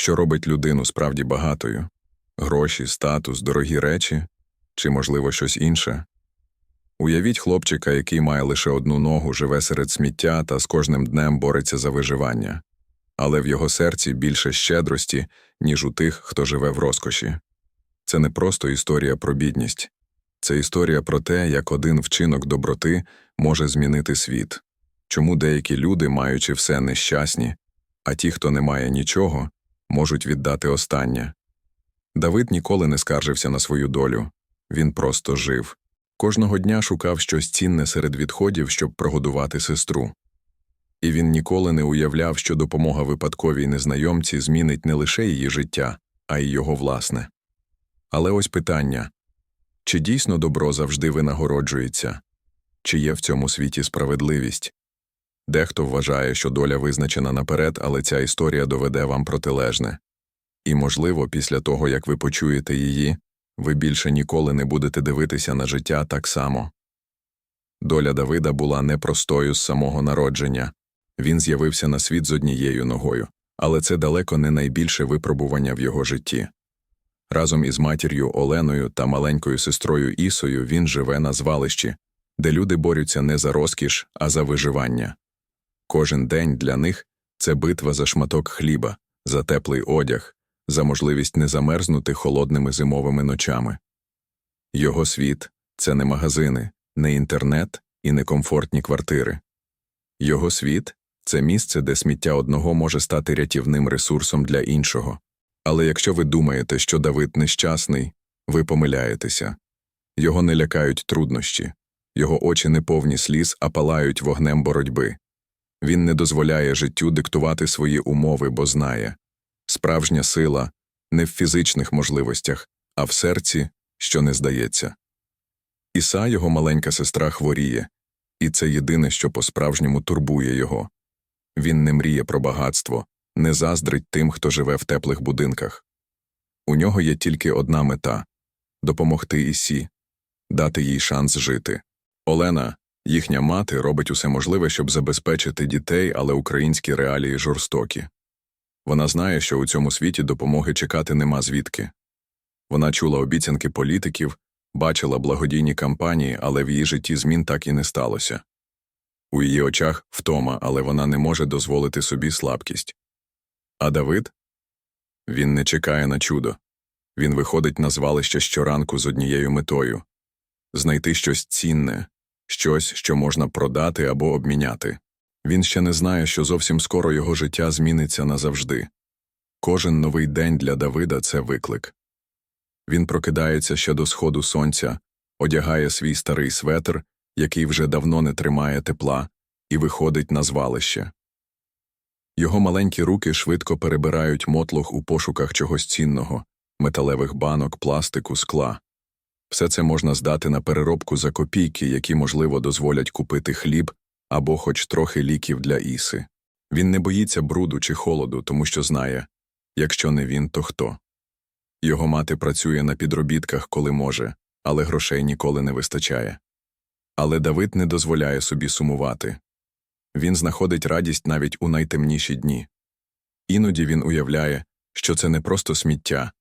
Що робить людину справді багатою? Гроші, статус, дорогі речі чи, можливо, щось інше? Уявіть хлопчика, який має лише одну ногу, живе серед сміття та з кожним днем бореться за виживання, але в його серці більше щедрості, ніж у тих, хто живе в розкоші. Це не просто історія про бідність, це історія про те, як один вчинок доброти може змінити світ, чому деякі люди, маючи все нещасні, а ті, хто не має нічого, можуть віддати останнє. Давид ніколи не скаржився на свою долю, він просто жив. Кожного дня шукав щось цінне серед відходів, щоб прогодувати сестру. І він ніколи не уявляв, що допомога випадковій незнайомці змінить не лише її життя, а й його власне. Але ось питання чи дійсно добро завжди винагороджується? Чи є в цьому світі справедливість? Дехто вважає, що доля визначена наперед, але ця історія доведе вам протилежне. І, можливо, після того, як ви почуєте її, ви більше ніколи не будете дивитися на життя так само. Доля Давида була непростою з самого народження. Він з'явився на світ з однією ногою, але це далеко не найбільше випробування в його житті. Разом із матір'ю Оленою та маленькою сестрою Ісою він живе на звалищі, де люди борються не за розкіш, а за виживання. Кожен день для них це битва за шматок хліба, за теплий одяг, за можливість не замерзнути холодними зимовими ночами. Його світ це не магазини, не інтернет і не комфортні квартири. Його світ це місце, де сміття одного може стати рятівним ресурсом для іншого. Але якщо ви думаєте, що Давид нещасний, ви помиляєтеся. Його не лякають труднощі, його очі не повні сліз, а палають вогнем боротьби. Він не дозволяє життю диктувати свої умови, бо знає справжня сила не в фізичних можливостях, а в серці, що не здається. Іса, його маленька сестра, хворіє, і це єдине, що по-справжньому турбує його. Він не мріє про багатство, не заздрить тим, хто живе в теплих будинках. У нього є тільки одна мета допомогти Ісі, дати їй шанс жити. Олена, їхня мати, робить усе можливе, щоб забезпечити дітей, але українські реалії жорстокі. Вона знає, що у цьому світі допомоги чекати нема звідки. Вона чула обіцянки політиків, бачила благодійні кампанії, але в її житті змін так і не сталося. У її очах втома, але вона не може дозволити собі слабкість. А Давид? Він не чекає на чудо. Він виходить на звалище щоранку з однією метою знайти щось цінне, щось, що можна продати або обміняти. Він ще не знає, що зовсім скоро його життя зміниться назавжди. Кожен новий день для Давида це виклик. Він прокидається ще до сходу сонця, одягає свій старий светр, який вже давно не тримає тепла, і виходить на звалище. Його маленькі руки швидко перебирають мотлох у пошуках чогось цінного металевих банок, пластику, скла. Все це можна здати на переробку за копійки, які, можливо, дозволять купити хліб або хоч трохи ліків для Іси. Він не боїться бруду чи холоду, тому що знає якщо не він, то хто. Його мати працює на підробітках, коли може, але грошей ніколи не вистачає. Але Давид не дозволяє собі сумувати. Він знаходить радість навіть у найтемніші дні. Іноді він уявляє, що це не просто сміття,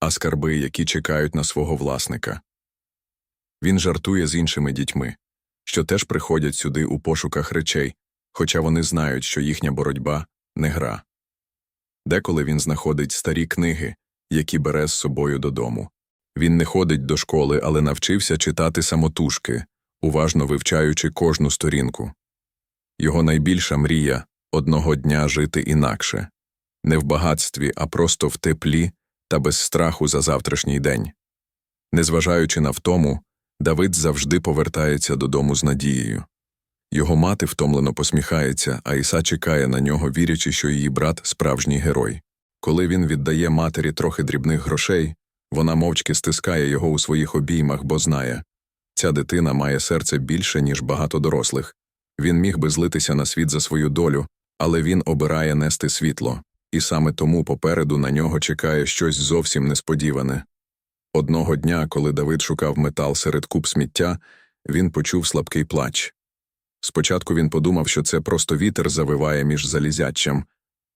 а скарби, які чекають на свого власника. Він жартує з іншими дітьми, що теж приходять сюди у пошуках речей, хоча вони знають, що їхня боротьба не гра. Деколи він знаходить старі книги, які бере з собою додому. Він не ходить до школи, але навчився читати самотужки, уважно вивчаючи кожну сторінку. Його найбільша мрія одного дня жити інакше не в багатстві, а просто в теплі та без страху за завтрашній день. Незважаючи на втому, Давид завжди повертається додому з надією. Його мати втомлено посміхається, а Іса чекає на нього, вірячи, що її брат справжній герой. Коли він віддає матері трохи дрібних грошей, вона мовчки стискає його у своїх обіймах, бо знає ця дитина має серце більше, ніж багато дорослих. Він міг би злитися на світ за свою долю, але він обирає нести світло, і саме тому попереду на нього чекає щось зовсім несподіване. Одного дня, коли Давид шукав метал серед куб сміття, він почув слабкий плач. Спочатку він подумав, що це просто вітер завиває між залізяччям,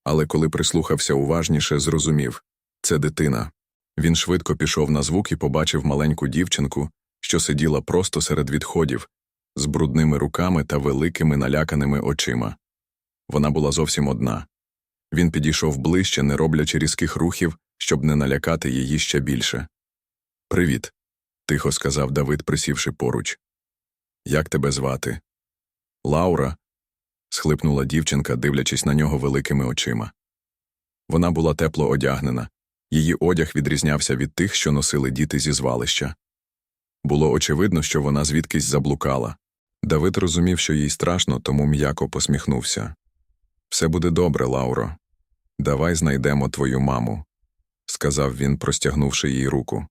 Але коли прислухався уважніше, зрозумів це дитина. Він швидко пішов на звук і побачив маленьку дівчинку, що сиділа просто серед відходів, з брудними руками та великими наляканими очима. Вона була зовсім одна. Він підійшов ближче, не роблячи різких рухів, щоб не налякати її ще більше. Привіт, тихо сказав Давид, присівши поруч. Як тебе звати? Лаура. схлипнула дівчинка, дивлячись на нього великими очима. Вона була тепло одягнена, її одяг відрізнявся від тих, що носили діти зі звалища. Було очевидно, що вона звідкись заблукала. Давид розумів, що їй страшно, тому м'яко посміхнувся. Все буде добре, Лауро. Давай знайдемо твою маму, сказав він, простягнувши їй руку.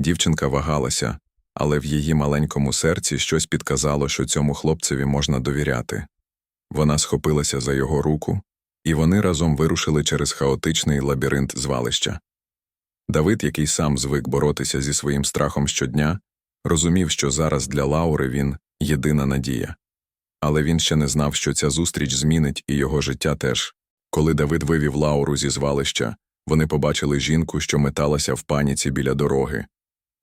Дівчинка вагалася, але в її маленькому серці щось підказало, що цьому хлопцеві можна довіряти. Вона схопилася за його руку, і вони разом вирушили через хаотичний лабіринт звалища. Давид, який сам звик боротися зі своїм страхом щодня, розумів, що зараз для Лаури він єдина надія. Але він ще не знав, що ця зустріч змінить і його життя теж. Коли Давид вивів Лауру зі звалища, вони побачили жінку, що металася в паніці біля дороги.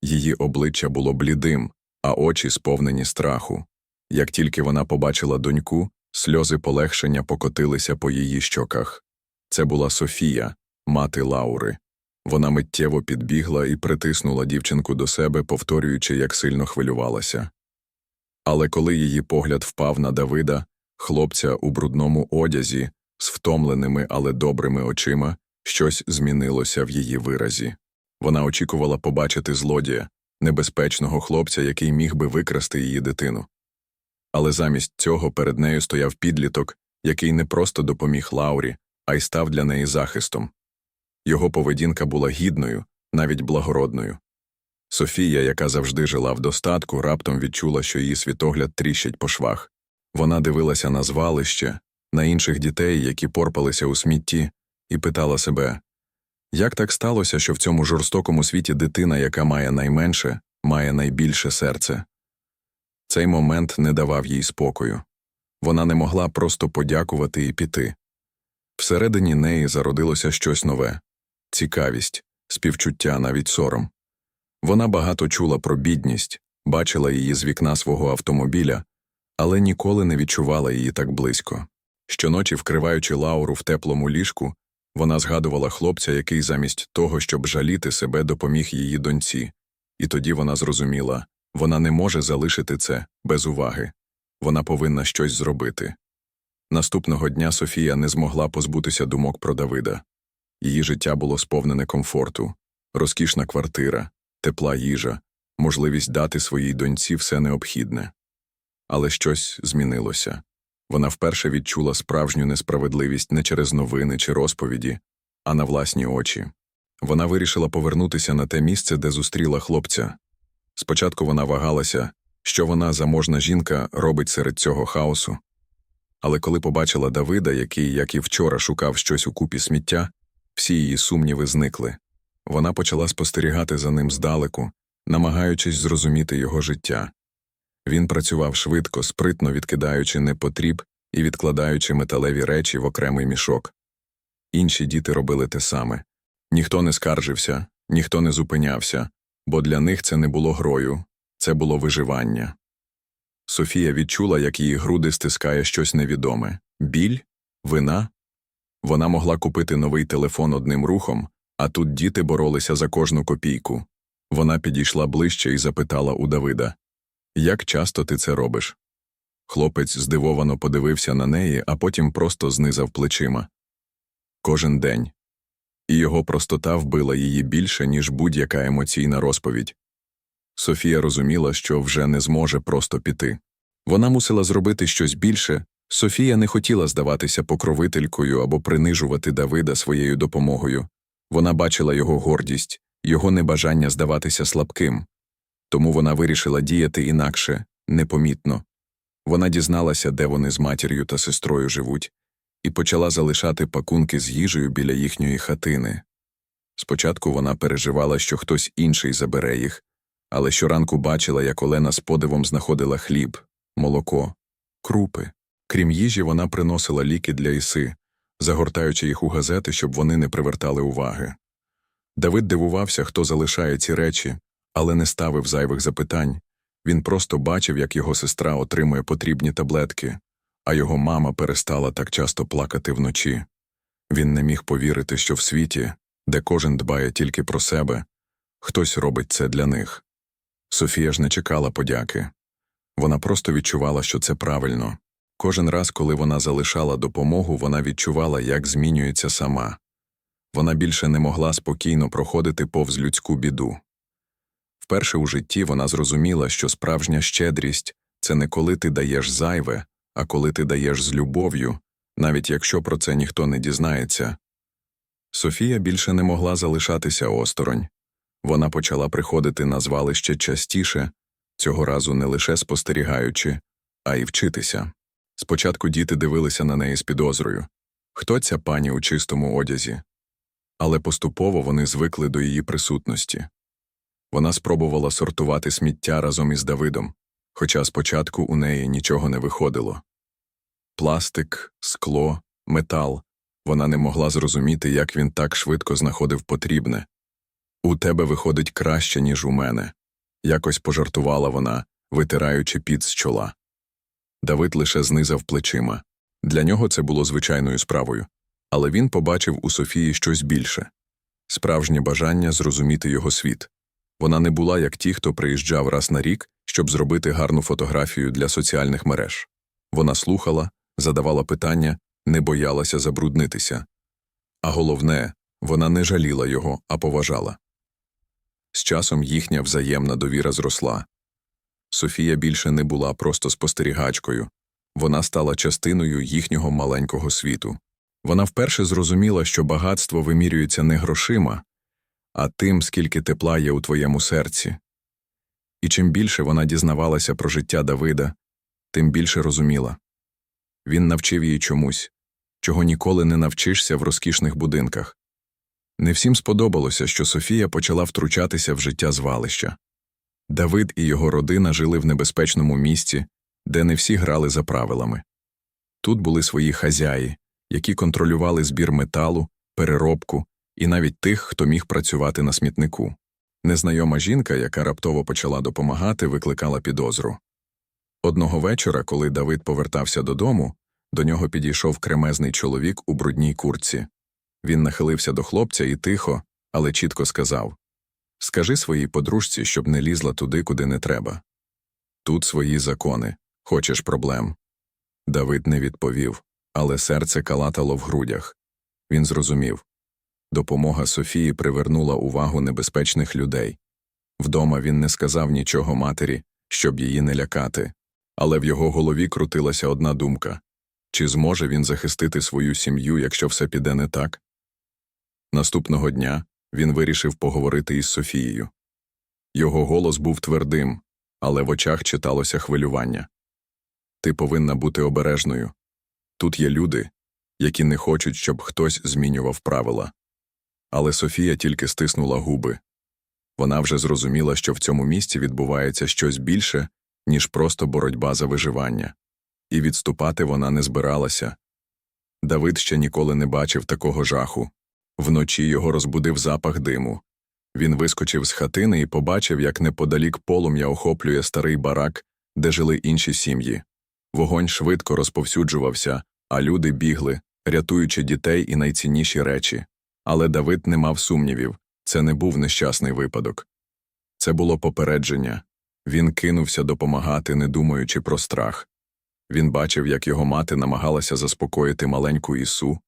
Її обличчя було блідим, а очі сповнені страху. Як тільки вона побачила доньку, сльози полегшення покотилися по її щоках. Це була Софія, мати Лаури. Вона миттєво підбігла і притиснула дівчинку до себе, повторюючи, як сильно хвилювалася. Але коли її погляд впав на Давида, хлопця у брудному одязі, з втомленими, але добрими очима, щось змінилося в її виразі. Вона очікувала побачити злодія, небезпечного хлопця, який міг би викрасти її дитину. Але замість цього перед нею стояв підліток, який не просто допоміг Лаурі, а й став для неї захистом. Його поведінка була гідною, навіть благородною. Софія, яка завжди жила в достатку, раптом відчула, що її світогляд тріщить по швах. Вона дивилася на звалище, на інших дітей, які порпалися у смітті, і питала себе як так сталося, що в цьому жорстокому світі дитина, яка має найменше, має найбільше серце? Цей момент не давав їй спокою. Вона не могла просто подякувати і піти. Всередині неї зародилося щось нове цікавість, співчуття, навіть сором. Вона багато чула про бідність, бачила її з вікна свого автомобіля, але ніколи не відчувала її так близько. Щоночі, вкриваючи Лауру в теплому ліжку, вона згадувала хлопця, який замість того, щоб жаліти себе, допоміг її доньці, і тоді вона зрозуміла вона не може залишити це без уваги, вона повинна щось зробити. Наступного дня Софія не змогла позбутися думок про Давида. Її життя було сповнене комфорту, розкішна квартира, тепла їжа, можливість дати своїй доньці все необхідне. Але щось змінилося. Вона вперше відчула справжню несправедливість не через новини чи розповіді, а на власні очі. Вона вирішила повернутися на те місце, де зустріла хлопця. Спочатку вона вагалася, що вона, заможна жінка, робить серед цього хаосу. Але коли побачила Давида, який, як і вчора, шукав щось у купі сміття, всі її сумніви зникли. Вона почала спостерігати за ним здалеку, намагаючись зрозуміти його життя. Він працював швидко, спритно відкидаючи непотріб і відкладаючи металеві речі в окремий мішок. Інші діти робили те саме. Ніхто не скаржився, ніхто не зупинявся, бо для них це не було грою, це було виживання. Софія відчула, як її груди стискає щось невідоме біль, вина. Вона могла купити новий телефон одним рухом, а тут діти боролися за кожну копійку. Вона підійшла ближче і запитала у Давида Як часто ти це робиш? Хлопець здивовано подивився на неї, а потім просто знизав плечима. Кожен день. І його простота вбила її більше, ніж будь-яка емоційна розповідь. Софія розуміла, що вже не зможе просто піти. Вона мусила зробити щось більше. Софія не хотіла здаватися покровителькою або принижувати Давида своєю допомогою. Вона бачила його гордість, його небажання здаватися слабким. Тому вона вирішила діяти інакше, непомітно. Вона дізналася, де вони з матір'ю та сестрою живуть, і почала залишати пакунки з їжею біля їхньої хатини. Спочатку вона переживала, що хтось інший забере їх, але щоранку бачила, як Олена з подивом знаходила хліб, молоко, крупи. Крім їжі, вона приносила ліки для Іси, загортаючи їх у газети, щоб вони не привертали уваги. Давид дивувався, хто залишає ці речі, але не ставив зайвих запитань. Він просто бачив, як його сестра отримує потрібні таблетки, а його мама перестала так часто плакати вночі. Він не міг повірити, що в світі, де кожен дбає тільки про себе, хтось робить це для них. Софія ж не чекала подяки. Вона просто відчувала, що це правильно. Кожен раз, коли вона залишала допомогу, вона відчувала, як змінюється сама. Вона більше не могла спокійно проходити повз людську біду. Вперше у житті вона зрозуміла, що справжня щедрість це не коли ти даєш зайве, а коли ти даєш з любов'ю, навіть якщо про це ніхто не дізнається. Софія більше не могла залишатися осторонь. Вона почала приходити на звалище частіше, цього разу не лише спостерігаючи, а й вчитися. Спочатку діти дивилися на неї з підозрою хто ця пані у чистому одязі? Але поступово вони звикли до її присутності. Вона спробувала сортувати сміття разом із Давидом, хоча спочатку у неї нічого не виходило. Пластик, скло, метал вона не могла зрозуміти, як він так швидко знаходив потрібне. У тебе виходить краще, ніж у мене, якось пожартувала вона, витираючи піт з чола. Давид лише знизав плечима. Для нього це було звичайною справою, але він побачив у Софії щось більше справжнє бажання зрозуміти його світ. Вона не була як ті, хто приїжджав раз на рік, щоб зробити гарну фотографію для соціальних мереж. Вона слухала, задавала питання, не боялася забруднитися. А головне, вона не жаліла його, а поважала. З часом їхня взаємна довіра зросла. Софія більше не була просто спостерігачкою, вона стала частиною їхнього маленького світу. Вона вперше зрозуміла, що багатство вимірюється не грошима, а тим, скільки тепла є у твоєму серці. І чим більше вона дізнавалася про життя Давида, тим більше розуміла. Він навчив її чомусь, чого ніколи не навчишся в розкішних будинках. Не всім сподобалося, що Софія почала втручатися в життя звалища. Давид і його родина жили в небезпечному місці, де не всі грали за правилами. Тут були свої хазяї, які контролювали збір металу, переробку і навіть тих, хто міг працювати на смітнику. Незнайома жінка, яка раптово почала допомагати, викликала підозру. Одного вечора, коли Давид повертався додому, до нього підійшов кремезний чоловік у брудній курці. Він нахилився до хлопця і тихо, але чітко сказав Скажи своїй подружці, щоб не лізла туди, куди не треба. Тут свої закони. Хочеш проблем. Давид не відповів, але серце калатало в грудях. Він зрозумів допомога Софії привернула увагу небезпечних людей. Вдома він не сказав нічого матері, щоб її не лякати, але в його голові крутилася одна думка чи зможе він захистити свою сім'ю, якщо все піде не так? Наступного дня він вирішив поговорити із Софією. Його голос був твердим, але в очах читалося хвилювання. Ти повинна бути обережною. Тут є люди, які не хочуть, щоб хтось змінював правила. Але Софія тільки стиснула губи. Вона вже зрозуміла, що в цьому місці відбувається щось більше, ніж просто боротьба за виживання, і відступати вона не збиралася. Давид ще ніколи не бачив такого жаху. Вночі його розбудив запах диму. Він вискочив з хатини і побачив, як неподалік полум'я охоплює старий барак, де жили інші сім'ї. Вогонь швидко розповсюджувався, а люди бігли, рятуючи дітей і найцінніші речі. Але Давид не мав сумнівів це не був нещасний випадок. Це було попередження. Він кинувся допомагати, не думаючи про страх. Він бачив, як його мати намагалася заспокоїти маленьку Ісу,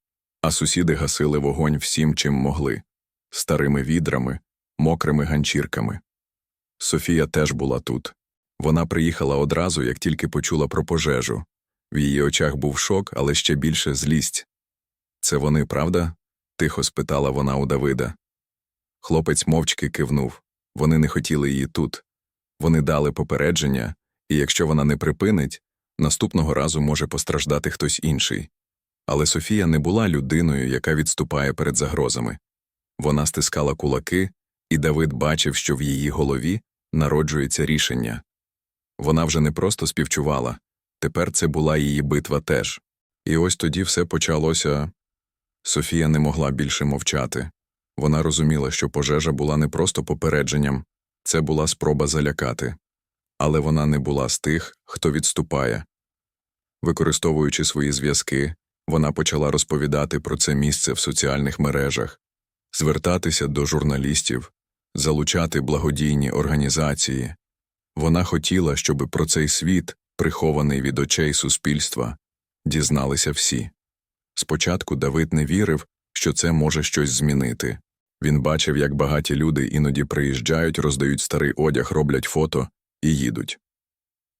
а сусіди гасили вогонь всім, чим могли старими відрами, мокрими ганчірками. Софія теж була тут. Вона приїхала одразу, як тільки почула про пожежу. В її очах був шок, але ще більше злість. Це вони, правда? Тихо спитала вона у Давида. Хлопець мовчки кивнув вони не хотіли її тут. Вони дали попередження, і якщо вона не припинить, наступного разу може постраждати хтось інший. Але Софія не була людиною, яка відступає перед загрозами. Вона стискала кулаки, і Давид бачив, що в її голові народжується рішення. Вона вже не просто співчувала, тепер це була її битва теж. І ось тоді все почалося Софія не могла більше мовчати. Вона розуміла, що пожежа була не просто попередженням, це була спроба залякати. Але вона не була з тих, хто відступає. Використовуючи свої зв'язки, вона почала розповідати про це місце в соціальних мережах, звертатися до журналістів, залучати благодійні організації. Вона хотіла, щоб про цей світ, прихований від очей суспільства, дізналися всі. Спочатку Давид не вірив, що це може щось змінити. Він бачив, як багаті люди іноді приїжджають, роздають старий одяг, роблять фото і їдуть.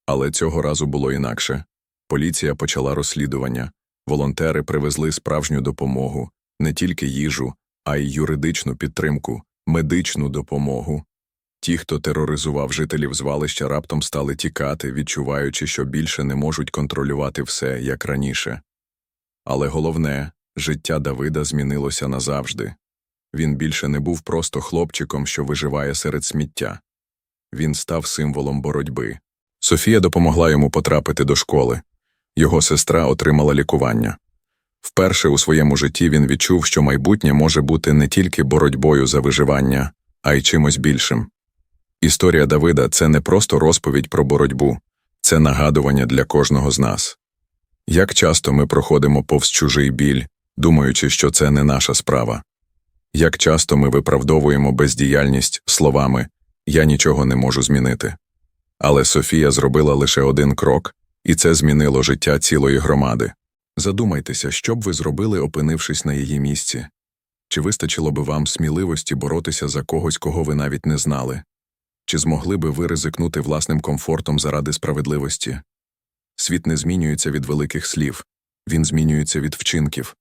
Але цього разу було інакше. Поліція почала розслідування, волонтери привезли справжню допомогу, не тільки їжу, а й юридичну підтримку, медичну допомогу. Ті, хто тероризував жителів звалища, раптом стали тікати, відчуваючи, що більше не можуть контролювати все, як раніше. Але головне, життя Давида змінилося назавжди. Він більше не був просто хлопчиком, що виживає серед сміття. Він став символом боротьби. Софія допомогла йому потрапити до школи. Його сестра отримала лікування. Вперше у своєму житті він відчув, що майбутнє може бути не тільки боротьбою за виживання, а й чимось більшим. Історія Давида це не просто розповідь про боротьбу, це нагадування для кожного з нас. Як часто ми проходимо повз чужий біль, думаючи, що це не наша справа? Як часто ми виправдовуємо бездіяльність словами Я нічого не можу змінити. Але Софія зробила лише один крок, і це змінило життя цілої громади. Задумайтеся, що б ви зробили, опинившись на її місці. Чи вистачило би вам сміливості боротися за когось, кого ви навіть не знали? Чи змогли би ви ризикнути власним комфортом заради справедливості? Світ не змінюється від великих слів, він змінюється від вчинків.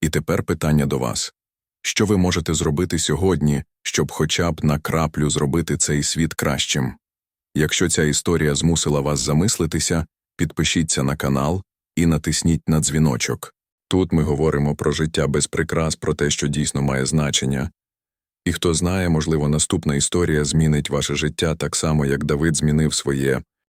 І тепер питання до вас. Що ви можете зробити сьогодні, щоб хоча б на краплю зробити цей світ кращим? Якщо ця історія змусила вас замислитися, підпишіться на канал і натисніть на дзвіночок. Тут ми говоримо про життя без прикрас, про те, що дійсно має значення. І хто знає, можливо, наступна історія змінить ваше життя так само, як Давид змінив своє.